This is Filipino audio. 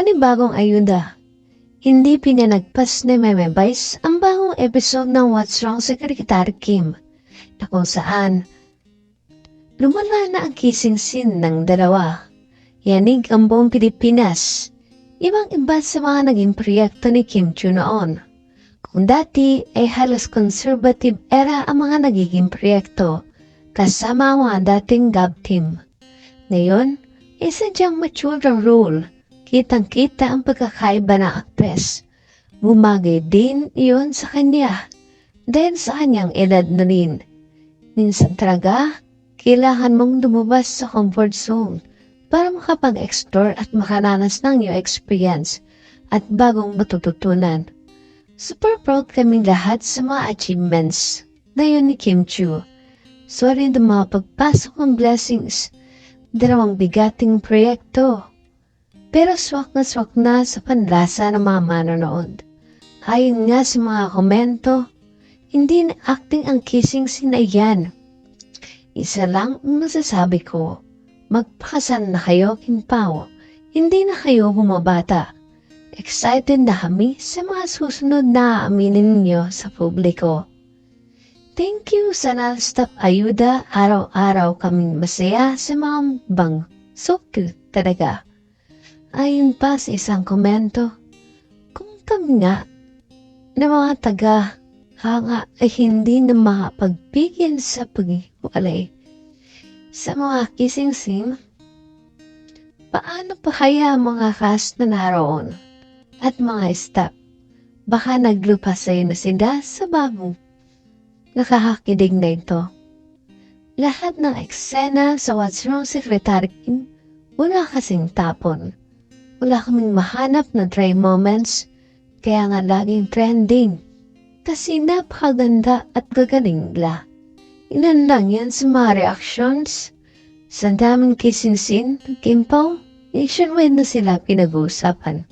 Panibagong ayuda. Hindi pinanagpas ni Meme Vice ang bagong episode ng What's Wrong Secretary Kim na kung saan lumala na ang kissing scene ng dalawa. Yanig ang buong Pilipinas. Ibang iba sa mga naging proyekto ni Kim Chu noon. Kung dati ay halos conservative era ang mga nagiging proyekto kasama ang mga dating gab team. Ngayon, isa diyang mature role. Kitang-kita ang pagkakaiba ng aktres. Bumagay din iyon sa kanya. Dahil sa kanyang edad na rin. Minsan talaga, kailangan mong lumabas sa comfort zone para makapag-explore at makaranas ng new experience at bagong matututunan. Super proud kaming lahat sa mga achievements na yun ni Kim Chu. Sorry na mga pagpasok ng blessings. Dalawang bigating proyekto. Pero swak na swak na sa panlasa ng mga manonood. Ayon nga sa mga komento, hindi na acting ang kissing scene na yan. Isa lang ang masasabi ko, magpakasan na kayo, Kim Pao. Hindi na kayo bumabata. Excited na kami sa mga susunod na aminin ninyo sa publiko. Thank you sa non-stop ayuda. Araw-araw kaming masaya sa mga bang. So cute talaga. Ayon pa sa isang komento, kung kami nga na mga taga hanga ay hindi na makapagpigil sa paghiwalay sa mga kissing scene, paano pa kaya mga cast na naroon at mga staff? Baka naglupasay na sila sa bagong nakakakilig na ito. Lahat ng eksena sa What's Wrong Secretary Kim, wala kasing tapon. Wala kaming mahanap na dry moments, kaya nga laging trending. Kasi napakaganda at gagaling nila. Ilan lang yan sa mga reactions. Sa daming kissing scene, Kim Pao, nationwide na sila pinag-uusapan.